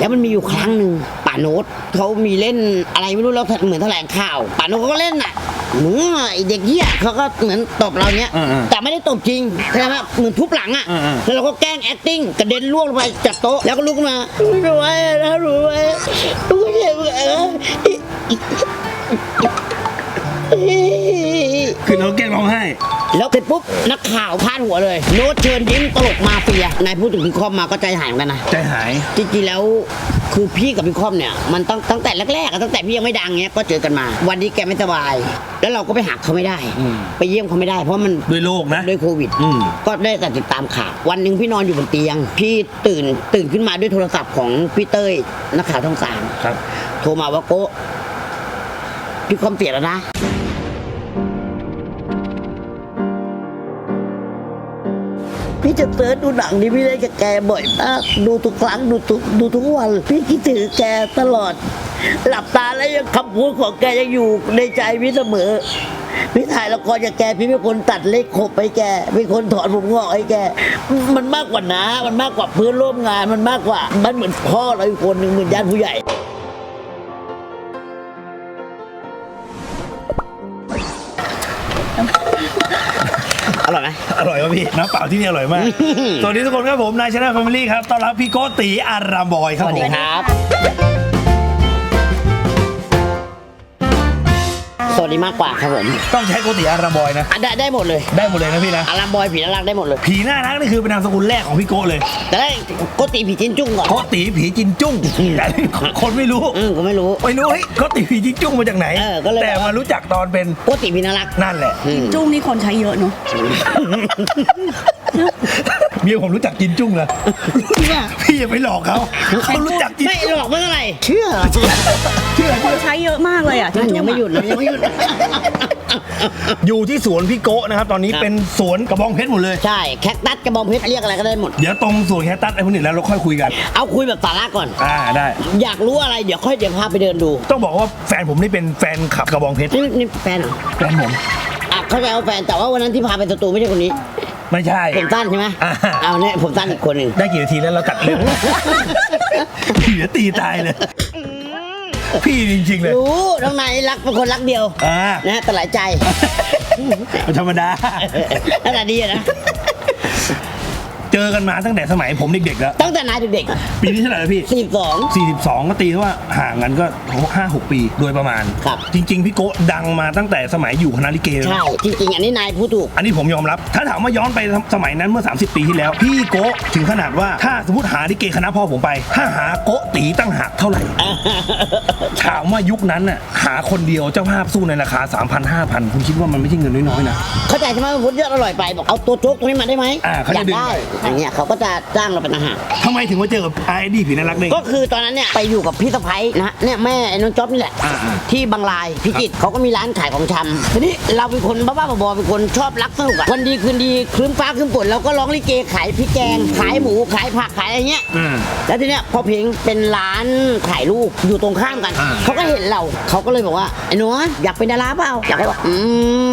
แล้วมันมีอยู่ครั้งหนึ่งป่าโนตเขามีเล่นอะไรไม่รู้แล้วเหมือนแถลงข่าวป่าโนตเขาก็เล่นอะหนูไอเด็กเหี้ยเขาก็เหมือนตบเราเนี้ยอืมๆแต่ไม่ได้ตบจริงใช่ไหมเหมือนทุบหลังอะอืมๆแล้วเราก็แกล้ง acting กระเด็นล่วงลงไปจากโต๊ะแล้วก็ลุกขึ้นมารู้ไว้นะรู้ไว้รู้เจ็บเออคือเราแกล้งร้องไห้ แล้วเสร็จปุ๊บนักข่าวพาดหัวเลย โน้ตเชิญยิ้มตลกมาเฟียนายพูดถึงพี่คอมมาก็ใจหายเหมือนกันนะใจหาย จริงๆแล้วคือพี่กับพี่คอมเนี่ยมันตั้งตั้งแต่แรกๆอะตั้งแต่พี่ยังไม่ดังเนี้ยก็เจอกันมา วันนี้แกไม่สบาย แล้วเราก็ไปหาเขาไม่ได้อืมไปเยี่ยมเขาไม่ได้ เพราะมันด้วยโรคนะด้วยโควิด อืม ก็ได้แต่ติดตามข่าววันหนึ่งพี่นอนอยู่บนเตียง พี่ตื่นตื่นขึ้นมาด้วยโทรศัพท์ของพี่เต้ยนักข่าวช่องสามครับ โทรมาว่าโก้พี่คอมเสียแล้วนะ พี่จะเสิร์ชดูหนังนี้พี่เล่นกับแกบ่อยมากดูทุกครั้งดูทุกดูทุกวัน พี่คิดถึงแกตลอด หลับตาแล้วยังคำพูดของแกยังอยู่ในใจพี่เสมอพี่ถ่ายละครกับแกพี่เป็นคนตัดเล็กขบให้แกเป็นคนถอนผมงอกให้แก มันมากกว่าน้ามันมากกว่าเพื่อนร่วมงานมันมากกว่า มันเหมือนพ่อเราอีกคนหนึ่งเหมือนญาติผู้ใหญ่ อร่อยไหมอร่อยครับพี่น้ำเปล่าที่นี่อร่อยมาก สวัสดีทุกคนครับผมนายชนะแฟมิลี่ครับต้อนรับพี่โกตีอารามบอยครับสวัสผดีมครับ สวัสดีมากกว่าครับผมต้องใช้โกติอารามบอยนะ อะได้ได้หมดเลยได้หมดเลยนะพี่นะ อารามบอยผีน่ารักได้หมดเลย ผีน่ารักนี่คือเป็นนามสกุลแรกของพี่โกเลยแต่ได้โกติผีจินจุ้งก่อน โกตีผีจินจุ้งแต่คนไม่รู้อืมก็ไม่รู้ ไม่รู้เฮ้ยโกติผีจินจุ้งมาจากไหน เออก็เลย แต่มารู้จักตอนเป็นโกติผีน่ารักนั่นแหละ อืมจุ้งนี่คนใช้เยอะเนาะ เมียผมรู้จักจินจุ้งเลยพี่อย่าไปหลอกเขาเขารู้จักจินไม่จุ้งหรอกไม่เท่าไหร่เชื่อเชื่อคนใช้เยอะมากเลยอะนั่นจุ้ยังไม่หยุดนะยังไม่หยุดอยู่ที่สวนพี่โกะนะครับ ตอนนี้ครับเป็นสวนกระบองเพชรหมดเลย ใช่ แคคตัสกระบองเพชรเรียกอะไรก็ได้หมด เดี๋ยวตรงสวนแคคตัสไอ้พวกนี้แล้วเราค่อยคุยกัน เอาคุยแบบสาระก่อน อ่าได้ อยากรู้อะไรเดี๋ยวค่อยเดี๋ยวพาไปเดินดู ต้องบอกว่าแฟนผมนี่เป็นแฟนขับกระบองเพชร นี่นี่แฟนเหรอ แฟนผมอะเข้าใจว่าแฟนแต่ว่าวันนั้นที่พาไปสตูไม่ใช่คนนี้ ไม่ใช่ ผมสั้นใช่ไหมอ่า เอาเนี่ยผมสั้นอีกคนหนึ่งได้กี่นาทีแล้วเราตัดเรื่องพี่จะตีตายเลย พี่จริงๆเลยรู้น้องนายรักเป็นคนรักเดียว อ่านะแต่หลายใจมันธรรมดา หน่าตาดีอะนะเจ อกันมาตั้งแต่สมัยผมเด็กๆแล้ว ตั้งแต่นายเด็กปีนี้เท่าไหร่แล้วพี่ๆสี่สอง42 ก็ตีเท่าว่าห่างกันก็ 5-6 ปีโดยประมาณ ครับ จริง ๆ พี่โกะดังมาตั้งแต่สมัยอยู่คณะลิเกเลยนะใช่ จริงๆ อันนี้นายพูดถูก อันนี้ผมยอมรับ ถ้าถามว่าย้อนไปสมัยนั้นเมื่อ 30 ปีที่แล้ว พี่โกะถึงขนาดว่าถ้าสมมติหาลิเกคณะพ่อผมไป ถ้าหาโกะตีตั้งหักเท่าไหร่ ถามว่ายุคนั้นน่ะหาคนเดียวเจ้าภาพสู้ในราคา 3,000 5,000 คุณคิดว่ามันไม่ใช่เงินน้อยๆนะ เข้าใจใช่ไหมว่าพุทธยอดอร่อยไป บอกเอาตัวโจ๊กตรงนี้มาได้ไหมอ่าเขาอจะยากดึงได้ไปอย่างเงี้ยเขาก็จะจ้างเราเป็นอาหาร ทำไมถึงมาเจอกับไอ้ดีผีน่ารักได้ไง ก็คือตอนนั้นเนี่ยไปอยู่กับพี่สะพ้ยนะฮะเนี่ยแม่ไอ้น้องจ๊อบนี่แหละอ่าอ่าที่บางลายพิจิตรเขาก็มีร้านขายของชำทีนี้เราเป็นคนบ้าๆบอๆเป็นคนชอบรักสนุกอะวันดีคืนดีครึ้มฟ้าครึ้มฝนเราก็ร้องลิเกขายพริกแกงขายหมูขายผักขายอะไรเงี้ยอ่าแล้วทีเนี้ยพอเพลงเป็นร้านถ่ายรูปอยู่ตรงข้ามกันอ่า เขาก็เห็นเราเขาก็เลยบอกว่าไอ้หนูอยากเป็นดาราเปล่าอยากให้บอกอื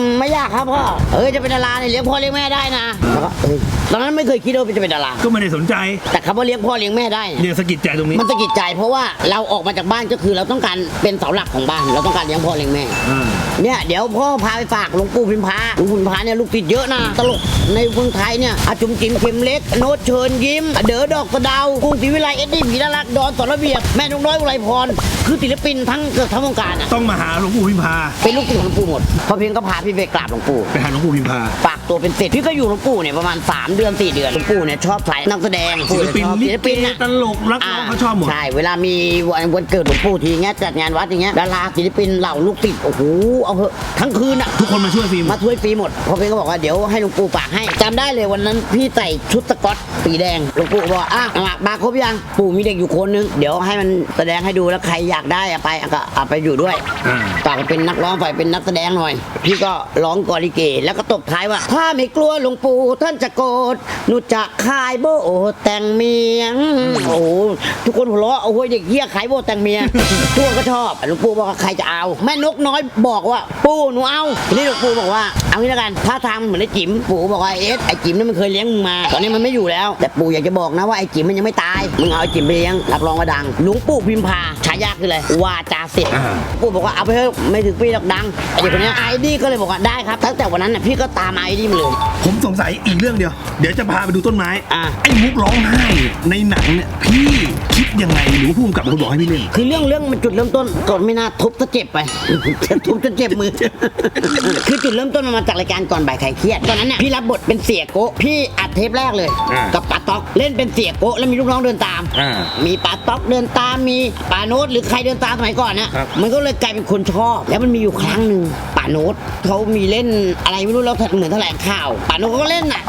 มไม่อยากครับพ่อเอ้ยจะเป็นดาราเนี่ยเลี้ยงพ่อเลี้ยงแม่ได้นะแล้วก็เอ้ยตอนนั้นไม่เคยคิดว่าจะเป็นดารา ก็ไม่ได้สนใจแต่คำว่าเลี้ยงพ่อเลี้ยงแม่ได้เนี่ยเรียกสะกิดใจตรงนี้ มันสะกิดใจเพราะว่าเราออกมาจากบ้านก็คือเราต้องการเป็นเสาหลักของบ้าน เราต้องการเลี้ยงพ่อเลี้ยงแม่ อ่า เนี่ยเดี๋ยวพ่อพาไปฝากหลวงปู่พิมพาหลวงปู่พิมพาเนี่ยลูกติดเยอะนะ ตลกในเมืองไทยเนี่ยอาจุมจิมเข็มเล็ก โน้ตเชิญยิ้ม เด๋อดอกสะเดาวกรุงศรีวิไลเอ็ดดี้ผีน่ารักดอนสอนระเบียบแม่นกน้อยอุไรพร คือศิลปินทั้งเกือบทั้งวงการอะต้องมาหาหลวงปู่พิมพา เป็นลูกศิษย์ของหลวงปู่หมดพอเพียงก็พาพี่ไปกราบหลวงปู่ ไปหาหลวงปู่พิมพา ฝากตัวเป็นศิษย์พี่ก็อยู่หลวงปู่เนี่ยประมาณ 3 เดือน 4 เดือนหลวงปู่เนี่ยชอบสายนักแสดงศิลปินชอบลิศิลเกปินอะ ตลกนักร้องเขาชอบหมด ใช่ เวลามีวันวันเกิดหลวงปู่ทีเงี้ยจัดงานวัดอย่างเงี้ยดาราศิลปินเหล่าลูกศิษย์โอ้โหเอาเหอะทั้งคืนอะ ทุกคนมาช่วยฟิล์ม มาช่วยฟรีหมดพอเพลงก็บอกว่าเดี๋ยวให้หลวงปู่ฝากให้จำได้เลยวันนั้นพี่ใส่ชุดสก๊อตสีแดงหลวงปู่บอกอะมาบาครบยังปู่มีเด็กอยู่คนนึงเดี๋ยวให้มันแสดงให้ดูแล้วใครอยากได้อะไปอะก็เอาไปอยู่ด้วยอ่าต่างเป็นนักร้องฝ่ายเป็นนักแสดงหน่อย พี่ก็ร้องกอลิเกแล้วก็ตบท้ายว่า ถ้าไม่กลัวหลวงปู่ท่านจะโกรธหนูจะขายโบแต่งเมียงโอ้โหทุกคนหัวเราะโอ้โหเด็กเหี้ยขายโบแต่งเมียทุกคนก็ชอบหลวงปู่บอกว่าใครจะเอา แม่นกน้อยบอกว่า ปู่หนูเอาทีนี้หลวงปู่บอกว่าเอาเอางี้แล้วกันถ้าทางมันเหมือนไอ้จิ๋มปู่บอกว่าเอสไอ้จิ๋มนั่นมันเคยเลี้ยงมึงมา ตอนนี้มันไม่อยู่แล้ว แต่ปู่อยากจะบอกนะว่าไอ้จิ๋มมันยังไม่ตายมึงเอาไอ้จิ๋มไปเลี้ยงรับรองว่าดังหลวงปู่พิมพาฉายาคืออะไรวาจาสิทธิ์อ่าปู่บอกว่าเอาไปเถอะไม่ถึงปีหรอกดังไอ้เด็กคนเนี้ไอ้ดีก็เลยบอกว่าได้ครับตั้งแต่วันนั้นน่ะพี่ก็ตามไอ้ดีมาเลยผมสงสัยอีกเรื่องเดียว เดี๋ยวจะพาไปดูต้นไม้อะไอ้มุกร้องไห้ในหนังเนี่ยพี่คิดยังไงหรือว่าผู้กำกับเป็นคนบอกให้พี่เล่นคือเรื่องเรื่องมันจุดเริ่มต้นก็ไม่น่าทุบซะเจ็บไป ทุบจนเจ็บมือ คือจุดเริ่มต้นมันมาจากรายการก่อนบ่ายใครเครียดตอนนั้นเนี่ยพี่รับบทเป็นเสียโกะพี่อัดเทปแรกเลย อ่ากักับปาต๊อกเล่นเป็นเสียโกะแล้วมีลูกน้องเดินตาม อ่ามีปาต๊อกเดินตามมีป่าโน้ตหรือใครเดินตามสมัยก่อนนะครับ มันก็เลยกลายเป็นคนชอบ แล้วมันมีอยู่ครั้งหนึ่งป่าโน้ตเขามีเล่นอะไรไม่รู้แล้วเหมือนแถลงข่าวป่าโน้ตเขาก็เล่นน่ะ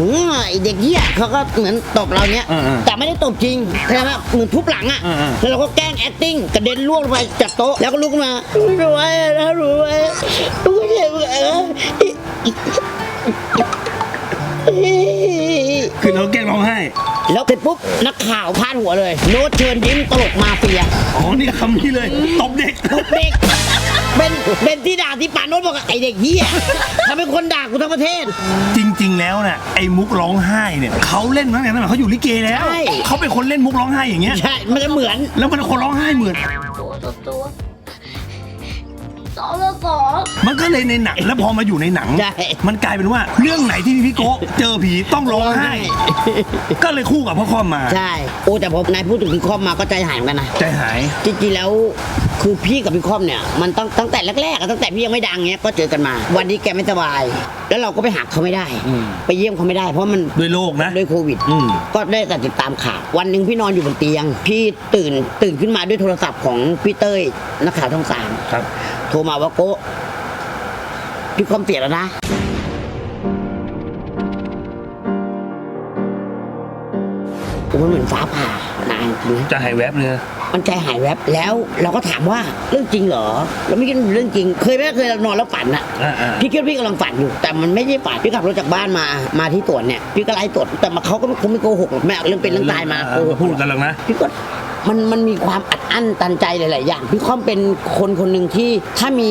มึงไอเด็กเหี้ยเขาก็เหมือนตบเราเนี้ย อ่าๆแต่ไม่ได้ตบจริงใช่ไหมเหมือนทุบหลังอะ อ่าๆ แล้วเราก็แกล้ง acting กระเด็นล่วงลงไปจากโต๊ะ แล้วก็ลุกขึ้นมารู้ไว้นะรู้ไว้รู้ไว้เออคือเราแกล้งร้องไห้ แล้วเสร็จปุ๊บนักข่าวพาดหัวเลย โน้ตเชิญยิ้มตลกมาเฟียอ๋อนี่คำนี้เลยตบเด็กตบเด็กเป็นเป็นที่ด่าที่ป่าโน้ตบอกว่าไอเด็กเหี้ยทำให้คนด่ากูทั้งประเทศ จริง ๆ แล้วน่ะไอ้มุกร้องไห้เนี่ยเขาเล่นมาตั้งแต่สมัยเขาอยู่ลิเกแล้วใช่ เขาเป็นคนเล่นมุกร้องไห้อย่างเงี้ยใช่มันจะเหมือน แล้วมันคนร้องไห้เหมือน ตัวตัวตัว สองละสองมันก็เลยในหนังแล้วพอมาอยู่ในหนัง ใช่ มันกลายเป็นว่าเรื่องไหนที่พี่โกะเจอผีต้องร้องไห้ ก็เลยคู่กับพ่อคอมมา ใช่ โอ้แต่พอนายพูดถึงพี่คอมมาก็ใจหายเหมือนกันนะ ใจหาย จริงๆแล้ว คือพี่กับพี่คอมเนี่ยมันตั้งตั้งแต่แรกๆอะตั้งแต่พี่ยังไม่ดังเงี้ยก็เจอกันมา วันนี้แกไม่สบาย แล้วเราก็ไปหาเขาไม่ได้อืมไปเยี่ยมเขาไม่ได้ เพราะมันด้วยโลกนะด้วยโควิดอืม ก็ได้แต่ติดตามข่าววันหนึ่งพี่นอนอยู่บนเตียง พี่ตื่นตื่นขึ้นมาด้วยโทรศัพท์ของพี่เต้ยนักข่าวช่องสามครับ โทรมาว่าโก้พี่คอมเสียแล้วนะ โอ้มันเหมือนฟ้าผ่านานจริงนะ จะหายแวบเลยนะ มันใจหายแวบแล้วเราก็ถามว่าเรื่องจริงเหรอเราไม่คิดว่าเป็นเรื่องจริง เคยไหมเคยนอนแล้วฝันอะอ่าอ่า พี่คิดว่าพี่กำลังฝันอยู่ แต่มันไม่ใช่ฝันพี่ขับรถจากบ้านมามาที่ตรวจเนี่ยพี่ก็ไล่ตรวจแต่มาเขาก็คงไม่โกหกหรอกแม่เอาเรื่องเป็นเรื่องตายมาโกหกพูดกันแล้วนะ พี่ก็ มันมันมีความอัดอั้นตันใจหลาย ๆ อย่างพี่ค่อมเป็นคนคนหนึ่งที่ถ้ามี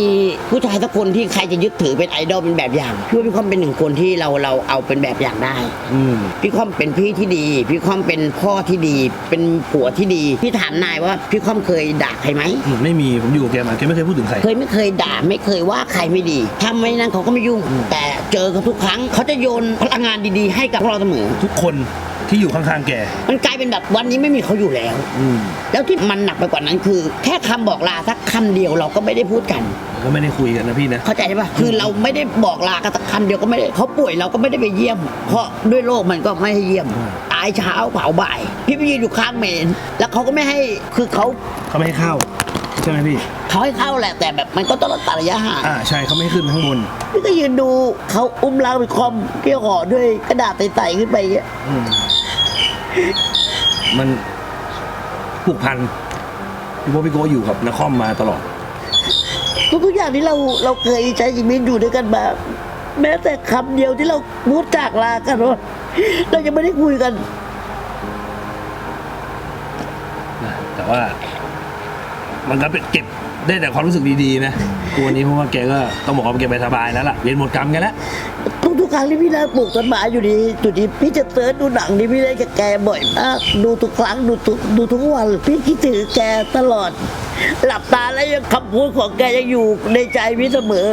ผู้ชายสักคนที่ใครจะยึดถือเป็นไอดอลเป็นแบบอย่างพี่ว่าพี่ค่อมเป็นหนึ่งคนที่เราเราเอาเป็นแบบอย่างได้อืมพี่ค่อมเป็นพี่ที่ดี พี่ค่อมเป็นพ่อที่ดี เป็นผัวที่ดีพี่ถามนายว่าพี่ค่อมเคยด่าใครไหมไม่มีผมอยู่กับแกมาแกไม่เคยพูดถึงใครเคยไม่เคยด่าไม่เคยว่าใครไม่ดีถ้าไม่นั่นเขาก็ไม่ยุ่ง แต่เจอเขาทุกครั้งเขาจะโยนพลังงานดี ๆ ให้กับพวกเราเสมอทุกคน ที่อยู่ข้างๆแก มันกลายเป็นแบบวันนี้ไม่มีเขาอยู่แล้ว อืมแล้วที่มันหนักไปกว่านั้นคือ แค่คำบอกลาสักคำเดียวเราก็ไม่ได้พูดกัน ก็ไม่ได้คุยกันนะพี่นะ เข้าใจใช่ปะคือเราไม่ได้บอกลากันสักคำเดียวก็ไม่ได้เขาป่วยเราก็ไม่ได้ไปเยี่ยม เพราะด้วยโรคมันก็ไม่ให้เยี่ยมตายเช้าเผาบ่าย พี่ไปยืนอยู่ข้างเมน แล้วเขาก็ไม่ให้คือเขาเขาไม่ให้เข้าใช่ไหมพี่ เขาให้เข้าแหละแต่แบบมันก็ต้องตัดระยะห่าง อ่าใช่เขาไม่ให้ขึ้นไปข้างบน พี่ก็ยืนดูเขาอุ้มเราไปคอมเกี่ยวห่อด้วยกระดาษใสๆขึ้นไปอย่างเงี้ยอืม มันผูกพันพี่โบพี่โกอยู่กับนครมาตลอด ทุกๆอย่างที่เราเราเคยใช้ชีวิตอยู่ด้วยกันมาแม้แต่คำเดียวที่เราพูดจากลากันว่าเรายังไม่ได้คุยกัน นะแต่ว่า มันก็เป็นเก็บได้แต่ความรู้สึกดีๆนะ ตัวนี้เพราะว่าแกก็ต้องบอกว่าแกไปสบายแล้วล่ะเรียนหมดกรรมกันแล้ว ทุกๆครั้งที่พี่เลิกปลูกต้นไม้อยู่ดีจุดนี้พี่จะเสิร์ชดูหนังที่พี่เล่นกับแกบ่อยมากดูทุกครั้งดูทุกดูทุกวัน พี่คิดถึงแกตลอด หลับตาแล้วยังคำพูดของแกยังอยู่ในใจพี่เสมอ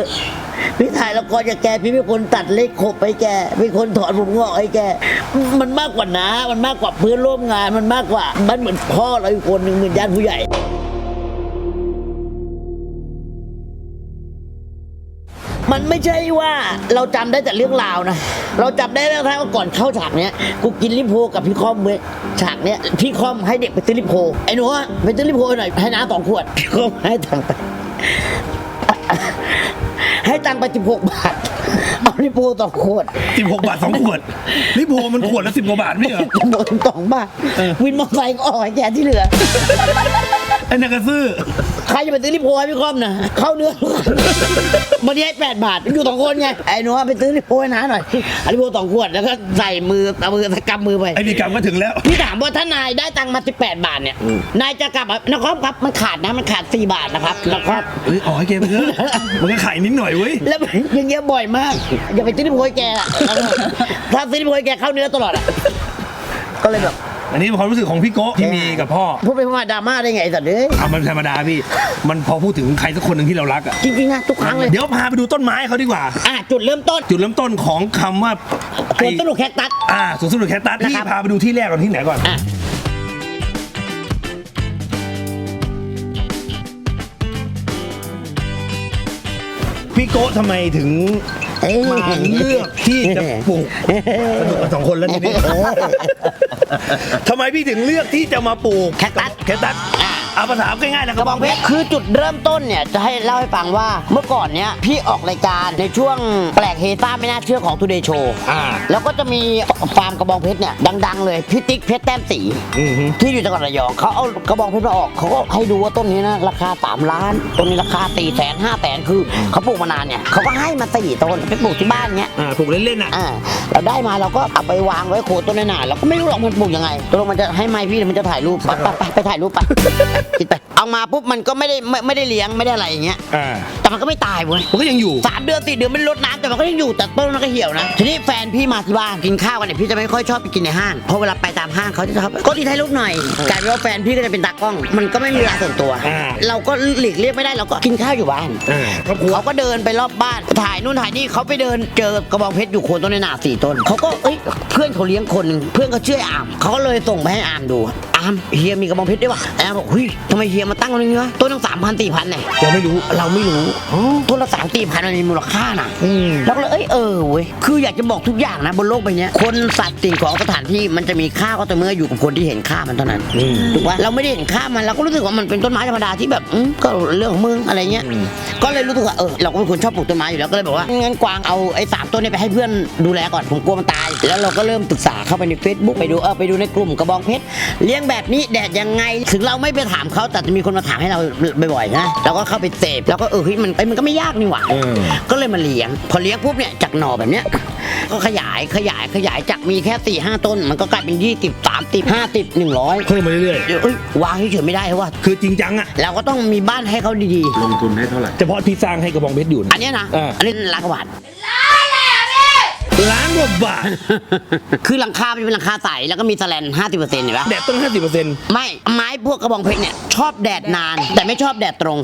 พี่ถ่ายละครกับแกพี่เป็นคนตัดเล็กขบให้แกเป็นคนถอนผมงอกให้แก มันมากกว่าน้ามันมากกว่าเพื่อนร่วมงานมันมากกว่า มันเหมือนพ่อเราอีกคนหนึ่งเหมือนญาติผู้ใหญ่ ไม่ใช่ว่าเราจำได้แต่เรื่องราวนะ เราจำได้แม้กระทั่งว่าก่อนเข้าฉากเนี้ย กูกินลิโพกับพี่คอมเว้ยฉากเนี้ยพี่คอมให้เด็กไปซื้อลิโพไอ้หนูอะไปซื้อลิโพหน่อยให้น้าสองขวดพี่คอมให้ตังค์ไปให้ตังค์ไปสิบหกบาทเอาลิโพสองขวด16บาท2ขวดลิโพมันขวดละ10กว่าบาทไม่เหรอจำนวนสองบาทเออวินมอเตอร์ไซค์ก็ออกให้แกที่เหลือ ไอ้นักกระซื้อ ใครจะไปซื้อลิโพให้พี่คอมนะเข้าเนื้อมันนี้ให้แปดบาทอยู่สองคนไงไอ้หนูว่าไปซื้อลิโพให้น้าหน่อยเอาลิโพสองขวดแล้วก็ใส่มือเอามือกำมือไป ไอ้ดีกรรมก็ถึงแล้ว พี่ถามว่าถ้านายได้ตังค์มา18 บาทเนี่ย นายจะกลับอะนะครับครับมันขาดนะมันขาด 4 บาทนะครับนะครับ เฮ้ยอ๋อให้แกไปเถอะมันก็ขายนิดหน่อยเว้ย แล้วอย่างเงี้ยบ่อยมาก อย่าไปซื้อลิโพให้แกอะถ้าซื้อลิโพให้แกเข้าเนื้อตลอดอะก็เลยแบบ อันนี้เป็นความรู้สึกของพี่โก้ที่มีกับพ่อพูดไปพูดมาดราม่าได้ไงไอ้สัตว์เอ้ยเอามันธรรมดาพี่ มันพอพูดถึงใครสักคนหนึ่งที่เรารักอะ จริงๆนะทุกครั้งเลยเดี๋ยวพาไปดูต้นไม้เขาดีกว่า อะจุดเริ่มต้นจุดเริ่มต้นของคำว่าสวนสนุกแคคตัส อ่าสวนสนุกแคคตัสนะที่ครับ พาไปดูที่แรกก่อนที่ไหนก่อน อะพี่โก้ทำไมถึงเอ้ย มาเลือกที่จะปลูกสนุกกันสองคนแล้วทีนี้ทำไมพี่ถึงเลือกที่จะมาปลูกแคคตัสแคคตัสอะ เอาภาษาง่ายๆนะกระบองเพชร คือจุดเริ่มต้นเนี่ยจะให้เล่าให้ฟังว่าเมื่อก่อนเนี่ยพี่ออกรายการในช่วงแปลกเฮต้าไม่น่าเชื่อของ Today Show อ่าแล้วก็จะมีฟาร์มกระบองเพชรเนี่ยดัง ๆ เลยพี่ติ๊กเพชรแต้มสีอือฮึ ที่อยู่จังหวัดระยองเขาเอากระบองเพชรมาออกเขาก็ให้ดูว่าต้นนี้นะราคา 3 ล้านต้นนี้ราคา4แสนห้าแสนคือเขาปลูกมานานเนี่ยเขาก็ให้มาสี่ต้นไปปลูกที่บ้านเงี้ย อ่าปลูกเล่นๆน่ะ อ่าเราได้มาเราก็เอาไปวางไว้โคนต้นหนาๆเราก็ไม่รู้หรอกมันปลูกยังไงตกลงมันจะให้ไม้พี่หรือมันจะถ่ายรูปไปไปไปไปถ่ายรูปไปคิดไป เอามาปุ๊บมันก็ไม่ได้ไม่ไม่ได้เลี้ยงไม่ได้อะไรอย่างเงี้ย อ่าแต่มันก็ไม่ตายเว้ย มันก็ยังอยู่ สามเดือนสี่เดือนไม่ได้ลดน้ำแต่มันก็ยังอยู่แต่ต้นมันก็เหี่ยวนะ ทีนี้แฟนพี่มาที่บ้านกินข้าวกันเนี่ยพี่จะไม่ค่อยชอบไปกินในห้างเพราะเวลาไปตามห้างเขาจะชอบก็ที่ถ่ายรูปหน่อยกลายเป็นว่าแฟนพี่ก็จะเป็นตากล้อง มันก็ไม่มีเวลาส่วนตัว อ่า เราก็หลีกเลี่ยงไม่ได้เราก็กินข้าวอยู่บ้าน อ่าครอบครัว เขาก็เดินไปรอบบ้านถ่ายนู่นถ่ายนี่เขาไปเดินเจอกระบองเพชรอยู่โคนต้นในหนาสี่ต้นเขาก็เอ้ยเพื่อนเขาเลี้ยงคนหนึ่งเพื่อนเขาชื่อไอ้อามเขาก็เลยส่งไปให้อามดูอามเฮียมีกระบองเพชรด้วยวะไอ้อามบอกเฮ้ยทำไมเฮียมาตั้งตรงนี้วะต้นตั้งสามพันสี่พันเนี่ยเราไม่รู้เราไม่รู้ต้นละสามสี่พันมันมีมูลค่านะอืมเราก็เลยเอ้ยเออเว้ยคืออยากจะบอกทุกอย่างนะบนโลกใบเนี้ยคนสัตว์สิ่งของสถานที่มันจะมีค่าก็ต่อเมื่ออยู่กับคนที่เห็นค่ามันเท่านั้นถูกปะเราไม่ได้เห็นค่ามันเราก็รู้สึกว่ามันเป็นต้นไม้ธรรมดาที่แบบอืมก็เรื่องของมึงอะไรเงี้ยก็เลยรู้สึกว่าเออเราก็เป็นคนชอบปลูกต้นไม้อยู่แล้วก็เลยบอกว่างั้นกวางเอาไอ้สามต้นนี้ไปให้เพื่อนดูแลก่อนผมกลัวมันตาย แล้วเราก็เริ่มศึกษาเข้าไปใน Facebook ไปดูเออไปดูในกลุ่มกระบองเพชรเลี้ยงแบบนี้แดดยังไง ถึงเราไม่ไปถามเขาแต่จะมีคนมาถามให้เราบ่อยๆนะเราก็เข้าไปเสพแล้วก็เออเฮ้ยมันเอ้ยมันก็ไม่ยากนี่หว่าเออก็เลยมาเลี้ยง พอเลี้ยงปุ๊บเนี่ยจากหน่อแบบเนี้ยก็ขยายขยายขยายจากมีแค่4ี่ห้าต้น มันก็กลายเป็นยี่สิบสามสิบห้าสิบหนึ่งร้อยเพิ่มมาเรื่อยเดี๋ยวเอ้ยวางเฉยๆไม่ได้เพราะว่าๆคือจริงจังอะเราก็ต้องมีบ้านให้เขาดีลงทุนให้เท่าไหร่เฉพาะที่สร้างให้กระบองเพชรอยู่ๆนะอันเนี้ยนะอ่าอันนี้ล้านกว่าบาท ล้านกว่าบาท คือหลังคามันเป็นหลังคาใสแล้วก็มีแสแลนห้าสิบเปอร์เซ็นต์เห็นปะแดดต้อง 50%ไม่ไม้พวกกระบองเพชรเนี่ยชอบแดดนาน แต่ไม่ชอบแดดตรง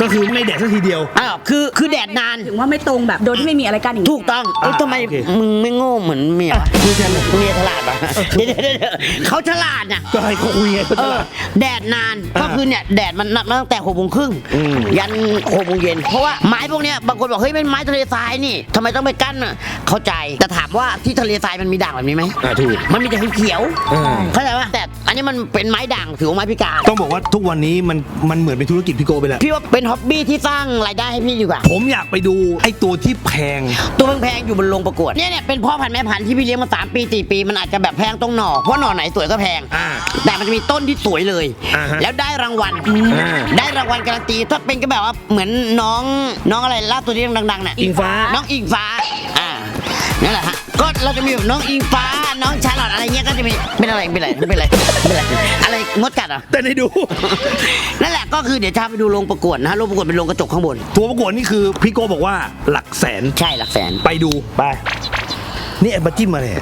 ก็คือไม่แดดสักทีเดียว อ้าวคือคือแดดนาน ถึงว่าไม่ตรงแบบโดยที่ไม่มีอะไรกันอย่างนี้ถูกต้องเอ้ยอ่าทำไมโอเค มึงไม่โง่เหมือนเมียวะคุยกันเมียฉลาดปะเดี๋ยวเดี๋ยวเดี๋ยวเขาฉลาดนะก็ให้เขาคุยไงเขาเอจะอแดดนานอ่าก็คือเนี่ยแดดมันนักตั้งแต่หกโมงครึ่งอืม ยันหกโมงเย็นเพราะว่าไม้พวกเนี้ยบางคนบอกเฮ้ยเป็นไม้ทะเลทรายนี่ทำไมต้องไปกั้นอะเข้าใจแต่ถามว่าที่ทะเลทรายมันมีด่างแบบนี้ไหมอ่าถูก มันมีแต่เขียวอ่าๆเข้าใจป่ะแต่อันนี้มันเป็นไม้ด่างถือว่าไม้พิการ ต้องบอกว่าทุกวันนี้มันมันเหมือนเป็นธุรกิจพี่โกไปแล้ว พี่ว่าเป็นฮ็อบบี้ที่สร้างรายได้ให้พี่ดีกว่า ผมอยากไปดูไอ้ตัวที่แพง ตัวแพงๆอยู่บนโรงประกวดเนี่ยเนี่ยเป็นพ่อพันธุ์แม่พันธุ์ที่พี่เลี้ยงมาสามปีสี่ปีมันอาจจะแบบแพงตรงหน่อเพราะหน่อไหนสวยก็แพง อ่าแต่มันจะมีต้นที่สวยเลย อ่าฮะแล้วได้รางวัลอ่า ได้รางวัลการันตีถ้าเป็นก็แบบว่าเหมือนน้องน้องอะไรล่าสุดที่ดังๆน่ะอิงฟ้า น้องอิงฟ้าอ่า นั่นแหละฮะก็เราจะมีแบบน้องอิงฟ้าน้องชาลอตอะไรเงี้ยก็จะมีเป็นอะไรเป็นอะไรเป็นอะไรเป็นอะไรอะไรมดกัดเหรอะแต่ให้ดู นั่นแหละก็คือเดี๋ยวจะไปดูโรงประกวดนะฮะโรงประกวดเป็นโรงกระจกข้างบน ตัวประกวดนี่คือพี่โกบอกว่าหลักแสนใช่หลักแสน ไปดูไป นี่ไอ้มาจิ้มมาเลย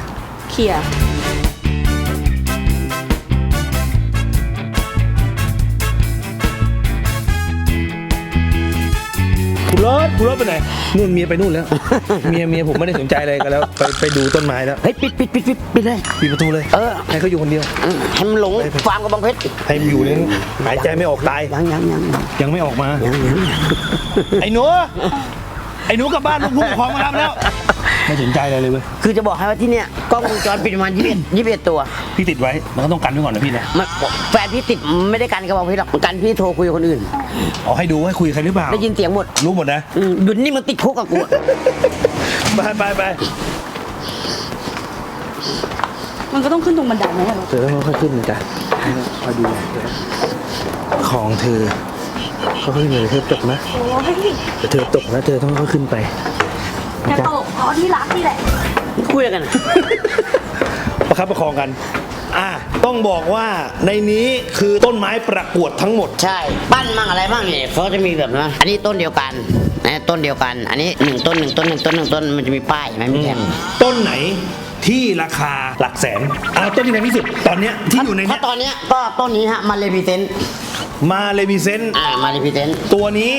เคลียร์ คุณรถคุณรถไปไหนนู่นเมียไปนู่นแล้ว เมียเมียผมไม่ได้สนใจอะไรกันแล้วไปไปดูต้นไม้แล้วเฮ้ยปิดปิดปิดปิดปิดเลย ปิดประตูเลยเออ ให้เขาอยู่คนเดียวอืมให้มันหลงฟาร์มกระบองเพชรให้มันอยู่เนี่ยหายใจไม่ออกตายยังยังยังยังไม่ออกมา ยังยังไอ้หนูไอ้หนูกลับบ้านลูกผู้ปกครองมารับแล้ว ไม่สนใจอะไรเลยเว้ยคือจะบอกให้ว่าที่เนี่ยกล้องวงจรปิดประมาณยี่สิบยี่สิบตัว พี่ติดไว้มันก็ต้องกันไว้ก่อนนะพี่นะมันแฟนพี่ติดไม่ได้กันกระบองเพชรหรอกกันพี่โทรคุยกับคนอื่น เอาให้ดูให้คุยกับใครหรือเปล่าได้ยินเสียงหมดรู้หมดนะอืมหยุดนี่มันติดคุกกับกู ไปไปไปมันก็ต้องขึ้นตรงบันไดไหมอะเสือค่อยขึ้นเหมือนกันคอยดูของเธอเขาขึ้นเลยเธอตกนะโอ้ยแต่เธอตกนะเธอต้องขึ้นไป จะตกเพราะที่รักนี่แหละ คุยกัน ประคับประคองกัน อะต้องบอกว่าในนี้คือต้นไม้ประกวดทั้งหมด ใช่ปั้นมั่งอะไรมั่งเนี่ยเขาจะมีแบบนะอันนี้ต้นเดียวกันนะต้นเดียวกัน อันนี้หนึ่งต้นหนึ่งต้นหนึ่งต้นหนึ่งต้นมันจะมีป้ายไหมมีแท่งต้นไหนที่ราคาหลักแสนเอาต้นที่แพงที่สุดตอนเนี้ยที่อยู่ในเพเนี้ราะตอนเนี้ยก็ต้นนี้ฮะมาเลพิเซนต์ มาเลวิเซนต์อ่ามาเลพิเซนต์ ตัวนี้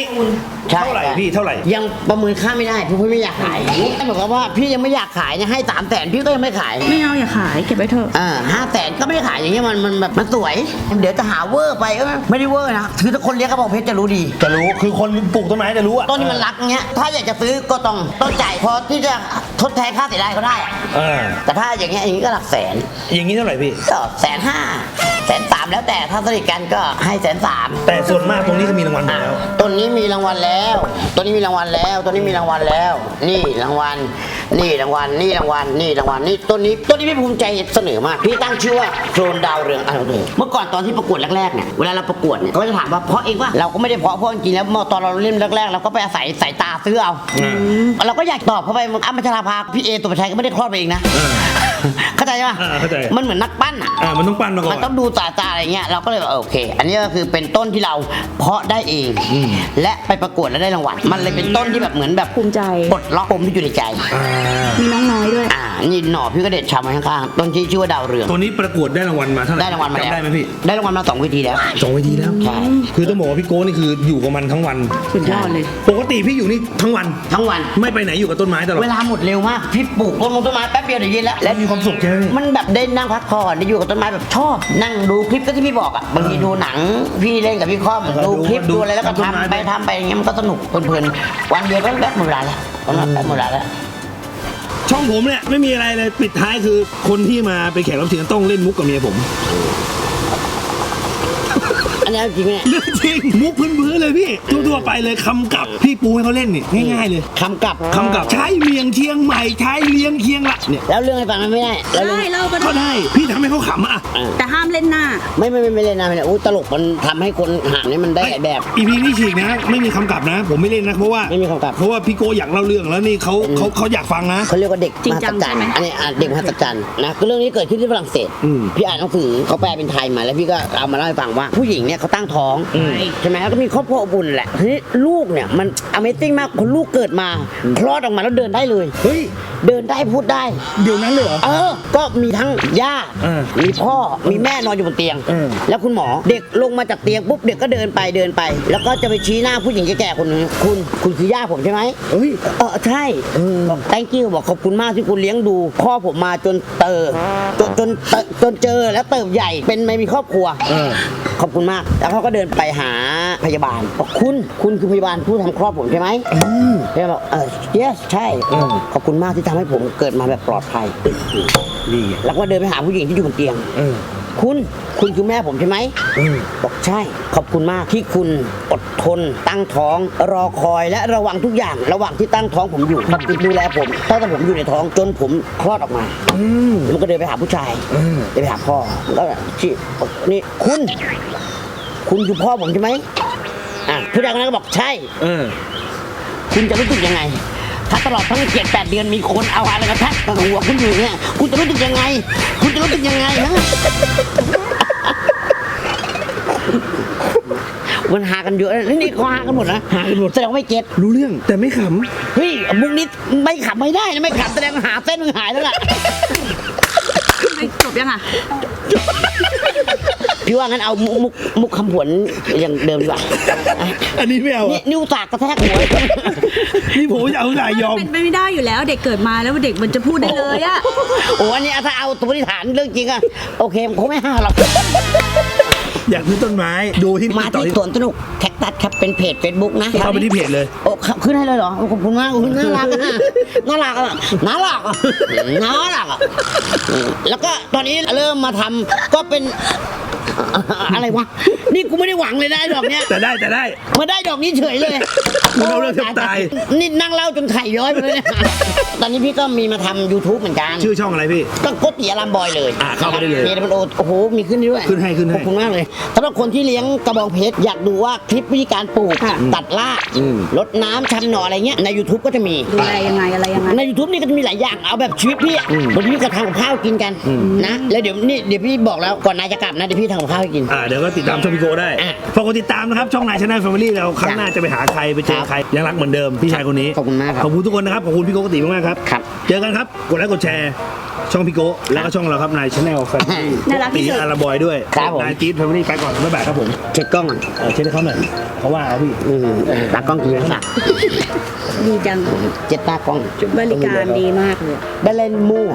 ใช่ เท่าไหร่พี่เท่าไหร่ ยังประเมินค่าไม่ได้เพราะพี่ไม่อยากขายถ้าบอกว่าพี่ยังไม่อยากขายเนี่ยให้สามแสนพี่ก็ยังไม่ขาย ไม่เอาอย่าขายเก็บไว้เถอะ อ่าห้าแสนก็ไม่ขายอย่างเงี้ยมันมันแบบมันสวย เดี๋ยวจะหาเวอร์ไปเอ้ยไม่ได้เวอร์นะคือถ้าคนเลี้ยงกระบองเพชรจะรู้ดี จะรู้คือคนปลูกต้นไม้จะรู้อะต้นนี้มันรักเงี้ย ถ้าอยากจะซื้อก็ต้องต้องจ่ายพอที่จะทดแทนค่าเสียดายเขาได้อะเออแต่ถ้าอย่างเงี้ยอย่างงี้ก็หลักแสนอย่างนี้เท่าไหร่พี่ ก็แสนห้า แสนสามแล้วแต่ถ้าสนิทกันก็ให้แสนสามแต่ส่วนมากตรงนี้จะมีรางวัลอยู่อะแล้ว ต้นนี้มีรางวัลแล้ว ต้นนี้มีรางวัลแล้ว ต้นนี้มีรางวัลแล้ว นี่รางวัล นี่รางวัล นี่รางวัล นี่รางวัล นี่ต้นนี้ต้นนี้พี่ภูมิใจเสนอมาก พี่ตั้งชื่อว่าโครนดาวเรืองอารมณ์เมื่อก่อนตอนที่ประกวดแรกๆเนี่ย เวลาเราประกวดเนี่ยเขาจะถามว่าเพราะเองว่าเราก็ไม่ได้เพราะเพราะจริงๆแล้วเมื่อตอนเราเล่นแรกๆเราก็ไปอาศัยสายตาซื้อเอา เราก็อยากตอบเข้าไปมึงอ้ำพัชราภาพี่เอตัวประชัยก็ไม่ได้คลอดไปเองนะ เข้าใจปะอ่าเข้าใจ มันเหมือนนักปั้นอะ อ่ามันต้องปั้นมาก่อมันน ต้องดูสายตาอะไรเงี้ยเราก็เลยบอกเออโอเค อันนี้ก็คือเป็นต้นที่เราเพาะได้เองและไปประกวดแล้วได้รางวัลมันเลยเป็นต้นที่แบบเหมือนแบบภูมิใจ ปลดล็อกปมที่อยู่ในใจ อ่ามีน้องน้อยด้วย อ่านี่หน่อพี่ก็เด็ดชำไว้ข้างๆต้นที่ชื่อว่าดาวเรืองตัวนี้ประกวดได้รางวัลมาเท่าไหร่ได้รางวัลมาแล้วจำได้ไหมพี่ได้รางวัลมาสองเวทีแล้ว สองเวทีแล้ว ใช่ คือต้องบอกว่าพี่โก้นี่คืออยู่กับมันทั้งวัน สุดยอดเลย ปกติพี่อยู่นี่ทั้งวัน ทั้งวัน ไม่ไปไหนอยู่กับต้นไม้ตลอด เวลาหมดเร็วมากพี่ปลูกต้นมงต้นไม้แป๊บเดียวเดี๋ยวเย็นแล้วและมีความสุขใช่ไหมพี่ มันแบบได้นั่งพักผ่อนได้อยู่กับต้นไม้แบบชอบ นั่งดูคลิปก็ที่พี่บอกอะบางทีดูหนังพี่เล่นกับพี่คอมเออดูคลิปดูดูอะไรแล้วก็ต้นไม้ ทำไปทำไปอย่างเงี้ยมันก็สนุกเพลินๆวันเดียวก็แป๊บหมดเวลาแล้วตอนนั้นแป๊บหมดเวลาแล้ว ช่องผมเนี่ยไม่มีอะไรเลยปิดท้ายคือคนที่มาเป็นแขกรับเชิญต้องเล่นมุกกับเมียผม อันนี้เอาจริงไหมเนี่ยเรื่องจริงมุกพื้นๆเลยพี่ทั่วๆไปเลยคำกับพี่ปูให้เขาเล่นนี่ง่ายๆเลยคำกลับคำกับใช้เมียงเชียงใหม่ใช้เลี้ยงเคียงละเนี่ยแล้วเรื่องให้ฟังมันไม่ได้แล้วเรื่องได้เล่าก็ก็ได้ได้พี่ทำให้เขาขำอะแต่ห้ามเล่นหน้า ไม่ไม่ไม่ไม่เล่นนะไม่เล่นอู้ตลกมันทำให้คนหามนี่มันได้หลายแบบ อีพีนี้ฉีกนะ ไม่มีคำกลับนะ ผมไม่เล่นนะเพราะว่าไม่มีคำกลับ เพราะว่าพี่โกอยากเล่าเรื่องแล้วนี่เขาเขาเขาอยากฟังนะ เขาเรียกว่าเด็กจริมงหัจัศงจรรย์ใช่ไหม อันนี้อะเด็กมหัศจรรย์นะคือเรื่องนี้เกิดขึ้นที่ฝรั่งเศสอืม พี่อ่านหนังสือเขาแปลเป็นไทยมาแล้วพี่ก็เอามาเล่าให้ฟังว่าผู้หญิงเนี่ยเขาตั้งท้องอืมใช่ไหมแล้วก็มีครอบครัวอบอุ่นแหละทีนี้ลูกเนี่ยมัน Amazing มากคนลูกเกิดมาคลอดออกมาแล้วเดินได้เลยเฮ้ยเดินได้พูดได้ เดี๋ยวนั้นเลยเหรอ เออ ก็มีทั้งย่า เออมีพ่อ มีแม่นอนอยู่บนเตียง เออ แล้วคุณหมอ เด็กลงมาจากเตียงปุ๊บเด็กก็เดินไปเดินไป แล้วก็จะไปชี้หน้าผู้หญิงแก่ๆคนหนึงคุณ คุณคือย่าผมใช่ไหม เฮ้ย เออใช่บอก thank you บอกขอบคุณมากที่คุณเลี้ยงดูพ่อผมมาจนเติบจนจนเติบจนเจอแล้วเติบใหญ่เป็นไม่มีครอบครัว เออ ขอบคุณมาก แล้วเขาก็เดินไปหาพยาบาลบอกคุณคุณคือพยาบาลผู้ทำคลอดผมใช่ไหมพยาบาลบอกเออ yes ใช่อืมขอบคุณมากที่ทำให้ผมเกิดมาแบบปลอดภัย ดีแล้วก็เดินไปหาผู้หญิงที่อยู่บนเตียงเออ คุณคุณคือแม่ผมใช่ไหมเออบอกใช่ ขอบคุณมากที่คุณอดทนตั้งท้อง รอคอยและระวังทุกอย่าง ระหว่างที่ตั้งท้องผมอยู่ขอบคุณดูแลผมตั้งแต่ผมอยู่ในท้องจนผมคลอดออกมา อืมแล้วมันก็เดินไปหาผู้ชายเออเดินไปหาพ่อมันก็ชี้บอกนี่คุณ คุณคือพ่อผมใช่ไหมอะผู้ชายคนนั้นก็บอกใช่ เออ คุณจะรู้สึกยังไง ถ้าตลอดทั้งเจ็ดแปดเดือนมีคนเอาอะไรกระแทกกับหัวคุณอยู่เนี่ยคุณจะรู้สึกยังไง คุณจะรู้สึกยังไงฮะมันหากันเยอะนะนี่เขาหากันหมดนะหากันหมดแสดงว่าไม่เก็ตรู้เรื่องแต่ไม่ขเฮ้ยมุกนี้ไม่ขับไม่ได้นะไม่ขับแสดงว่าหาเส้นมึงหายแล้วล่ะไม่ จบยังอะ พี่ว่างั้นเอามุกมุกมุกคำผวนอย่างเดิมดีกว่าอะำอันนี้ไม่เอานี่อะนิ้วสากกระแทกหัว นี่ผมจะเอาหลายยอม เป็นไปไม่ได้อยู่แล้ว เด็กเกิดมาแล้วเด็กมันจะพูดได้เลยอะ โอ้อันนี้ถ้าเอาตัวที่ฐานเรื่องจริงอะโอเคมันคงไม่ห้าหรอก อยากซื้อต้นไมดูที่มาต่อที่ที่สวนสนุกแคคตัสครับเป็นเพจ Facebook นะเข้าไปที่เพจเลยโอ้ครับขึ้นให้เลยเหรอขอบคุณมากคุณน่ารักอะน่ารักอะน่ารักอะน่ารักอะแล้วก็ตอนนี้เริ่มมาทำก็เป็น อะไรวะ นี่กูไม่ได้หวังเลยนะไอ้ดอกเนี้ยแต่ได้แต่ได้ มาได้ดอกนี้เฉยเลยมึงเอาเรื่องแทบตาย นี่นั่งเล่าจนไข่ย้อยไปเลยเนี่ยตอนนี้พี่ก็มีมาทำ YouTube เหมือนกัน ชื่อช่องอะไรพี่ ก็โกติอารามบอยเลยอะเข้าไปได้เลยมีดับโอโอ้โห มีขึ้นด้วยขึ้นให้ขึ้นให้ ขอบคุณมากเลยสำหรับคนที่เลี้ยงกระบองเพชร อยากดูว่าคลิปวิธีการปลูกค่ะตัดรากอืมลดน้ำชำหน่ออะไรเงี้ย ใน YouTube ก็จะมี ดูแลยังไงอะไรยังไง ใน YouTube นี่ก็จะมีหลายอย่าง เอาแบบชีวิตพี่อะบางทีพี่ก็ทำกับข้าวกินกันนะ แล้วเดี๋ยวนี่เดี๋ยวพี่บอกแล้วก่อนนายจะกลับนะเดี๋ยวพี่ทำกับข้าวให้กิน อ่าเดี๋ยวก็ติดตามช่องพี่โกได้อะฝากกดติดตามนะครับช่องนายชนะแฟมิลี่เราครั้งหน้าจะไปหาใครไปเจอใครยังรักเหมือนเดิมพี่ชายคนนี้ขอบคุณมากครับขอบคุณทุกคนนะครับขอบคุณพี่โกกติมากๆครับครับเจอกันครับกดไลค์กดแชร์ ช่องพี่โกแล้วก็ช่องเราครับนายชาแนลแฟมิลี่น่ารักที่ตีสุด อาราบอยด้วยครับผม นายจี๊ดแฟมิลี่ไปก่อนบ๊ายบายครับผมเช็คกล้องก่อนเออเช็ดให้เขาหน่อยเขาว่าเอาพี่ อืมเออตากล้องกินสักดีจังเจ็ดตากล้องบริการดีมากเลย ได้เล่นมั่ว